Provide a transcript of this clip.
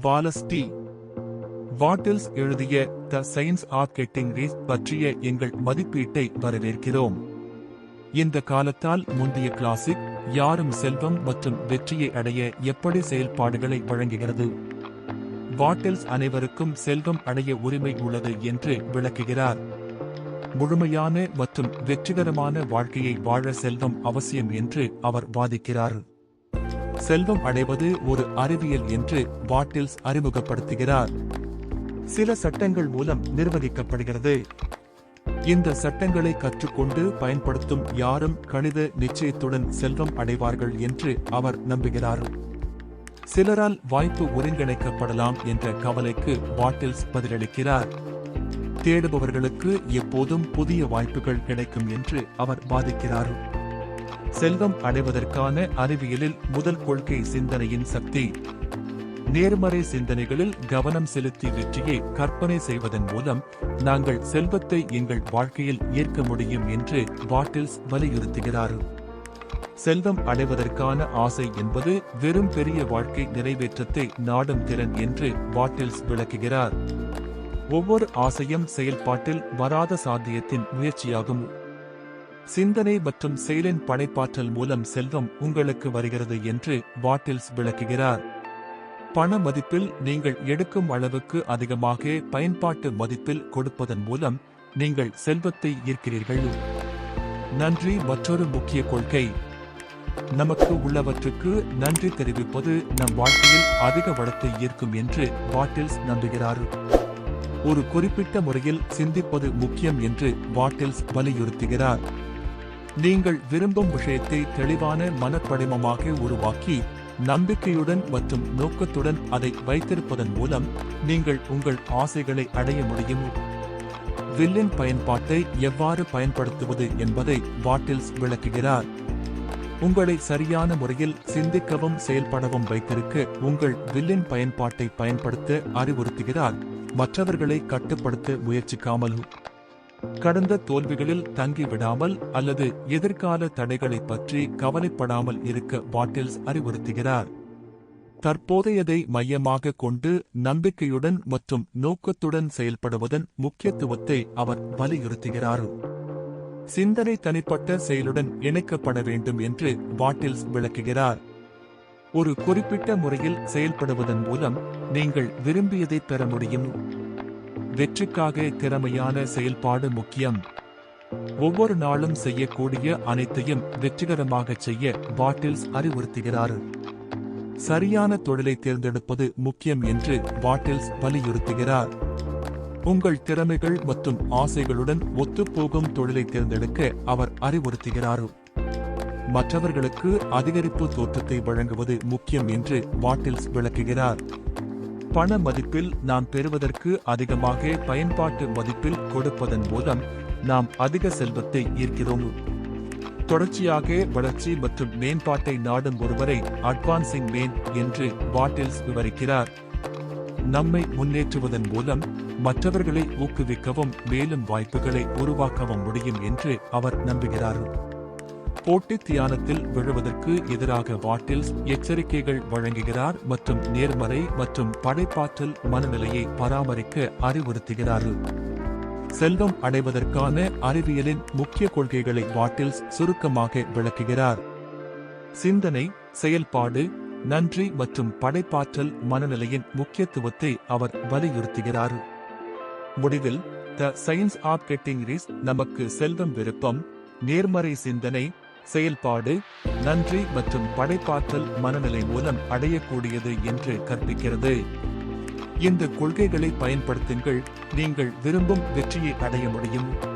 Wallace D Wattles எழுதிய the science of getting rich பற்றிய எங்கள் மதிப்பீட்டை வரவேற்கிறோம். இந்த காலத்தால் முந்தைய கிளாசிக் யாரும் செல்வம் மற்றும் வெற்றியை அடைய எப்படி செயல்பாடுகளை வழங்குகிறது? வாட்டில்ஸ் அனைவருக்கும் செல்வம் அடைய உரிமை உள்ளது என்று விளக்குகிறார். முழுமையான மற்றும் வெற்றிகரமான வாழ்க்கையை வாழ செல்வம் அவசியம் என்று அவர் வாதிக்கிறார். செல்வம் அடைவது ஒரு அறிவியல் என்று வாட்டில்ஸ் அறிமுகப்படுத்துகிறார். சில சட்டங்கள் மூலம் நிர்வகிக்கப்படுகிறது. இந்த சட்டங்களை கற்றுக்கொண்டு பயன்படுத்தும் யாரும் கணித நிச்சயத்துடன் செல்வம் அடைவார்கள் என்று அவர் நம்புகிறார். சிலரால் வாய்ப்பு ஒருங்கிணைக்கப்படலாம் என்ற கவலைக்கு வாட்டில்ஸ் பதிலளிக்கிறார். தேடுபவர்களுக்கு எப்போதும் புதிய வாய்ப்புகள் கிடைக்கும் என்று அவர் வாதிக்கிறார். செல்வம் அடைவதற்கான அறிவியலில் முதல் கொள்கை சிந்தனையின் சக்தி. நேர்மறை சிந்தனைகளில் கவனம் செலுத்தி வெற்றியை கற்பனை செய்வதன் மூலம் நாங்கள் செல்வத்தை எங்கள் வாழ்க்கையில் ஏற்க முடியும் என்று பாட்டில்ஸ் வலியுறுத்துகிறார். செல்வம் அடைவதற்கான ஆசை என்பது வெறும் பெரிய வாழ்க்கை நிறைவேற்றத்தை நாடும் திறன் என்று பாட்டில்ஸ் விளக்குகிறார். ஒவ்வொரு ஆசையும் செயல்பாட்டில் வராத சாத்தியத்தின் முயற்சியாகும். சிந்தனை மற்றும் செயலின் படைப்பாற்றல் மூலம் செல்வம் உங்களுக்கு வருகிறது என்று பாட்டில்ஸ் விளக்குகிறார். பண மதிப்பில் நீங்கள் எடுக்கும் அளவுக்கு அதிகமாக பயன்பாட்டு மதிப்பில் கொடுப்பதன் மூலம் நீங்கள் செல்வத்தை ஈர்க்கிறீர்கள். நன்றி மற்றொரு முக்கிய கொள்கை. நமக்கு உள்ளவற்றுக்கு நன்றி தெரிவிப்பது நம் வாழ்க்கையில் அதிக வளத்தை ஈர்க்கும் என்று பாட்டில்ஸ் நம்புகிறார். ஒரு குறிப்பிட்ட முறையில் சிந்திப்பது முக்கியம் என்று பாட்டில்ஸ் வலியுறுத்துகிறார். நீங்கள் விரும்பும் விஷயத்தை தெளிவான மனப்படிமமாக உருவாக்கி நம்பிக்கையுடன் மற்றும் நோக்கத்துடன் அதை வைத்திருப்பதன் மூலம் நீங்கள் உங்கள் ஆசைகளை அடைய முடியும். வில்லின் பயன்பாட்டை எவ்வாறு பயன்படுத்துவது என்பதை வாட்டில்ஸ் விளக்குகிறார். உங்களை சரியான முறையில் சிந்திக்கவும் செயல்படவும் வைத்திருக்க உங்கள் வில்லின் பயன்பாட்டை பயன்படுத்த அறிவுறுத்துகிறார். மற்றவர்களை கட்டுப்படுத்த முயற்சிக்காமல் கடந்த தோல்விகளில் தங்கிவிடாமல் அல்லது எதிர்கால தடைகளை பற்றி கவலைப்படாமல் இருக்க பாட்டில்ஸ் அறிவுறுத்துகிறார். தற்போதையதை மையமாக கொண்டு நம்பிக்கையுடன் மற்றும் நோக்கத்துடன் செயல்படுவதன் முக்கியத்துவத்தை அவர் வலியுறுத்துகிறார். சிந்தனை தனிப்பட்ட செயலுடன் இணைக்கப்பட வேண்டும் என்று பாட்டில்ஸ் விளக்குகிறார். ஒரு குறிப்பிட்ட முறையில் செயல்படுவதன் மூலம் நீங்கள் விரும்பியதை பெற முடியும். வெற்றிக்காக திறமையான செயல்பாடு முக்கியம். ஒவ்வொரு நாளும் செய்யக்கூடிய அனைத்தையும் வெற்றிகரமாக செய்ய பாட்டில்ஸ் அறிவுறுத்துகிறார். சரியான தொழிலை தேர்ந்தெடுப்பது முக்கியம் என்று பாட்டில்ஸ் வலியுறுத்துகிறார். உங்கள் திறமைகள் மற்றும் ஆசைகளுடன் ஒத்துப்போகும் தொழிலை தேர்ந்தெடுக்க அவர் அறிவுறுத்துகிறார். மற்றவர்களுக்கு அதிகரிப்பு தோற்றத்தை வழங்குவது முக்கியம் என்று பாட்டில்ஸ் விளக்குகிறார். பண மதிப்பில் நாம் பெறுவதற்கு அதிகமாக பயன்பாட்டு மதிப்பில் கொடுப்பதன் மூலம் நாம் அதிக செல்வத்தை ஈர்க்கிறோம். தொடர்ச்சியாக வளர்ச்சி மற்றும் மேம்பாட்டை நாடும் ஒருவரை அட்வான்சிங் மேன் என்று பாட்டில்ஸ் விவரிக்கிறார். நம்மை முன்னேற்றுவதன் மூலம் மற்றவர்களை ஊக்குவிக்கவும் மேலும் வாய்ப்புகளை உருவாக்கவும் முடியும் என்று அவர் நம்புகிறார். போட்டி தியானத்தில் விழுவதற்கு எதிராக வாட்டில்ஸ் எச்சரிக்கைகள் வழங்குகிறார் மற்றும் நேர்மறை மற்றும் படைப்பாற்றல் மனநிலையை பராமரிக்க அறிவுறுத்துகிறார். செல்வம் அடைவதற்கான அறிவியலின் முக்கிய கொள்கைகளை வாட்டில்ஸ் சுருக்கமாக விளக்குகிறார். சிந்தனை செயல்பாடு நன்றி மற்றும் படைப்பாற்றல் மனநிலையின் முக்கியத்துவத்தை அவர் வலியுறுத்துகிறார். முடிவில் the science of getting rich நமக்கு செல்வம் விருப்பம் நேர்மறை சிந்தனை செயல்பாடு நன்றி மற்றும் படைப்பாற்றல் மனநிலை மூலம் அடையக்கூடியது என்று கற்பிக்கிறது. இந்த கொள்கைகளை பயன்படுத்துங்கள். நீங்கள் விரும்பும் வெற்றியை அடைய முடியும்.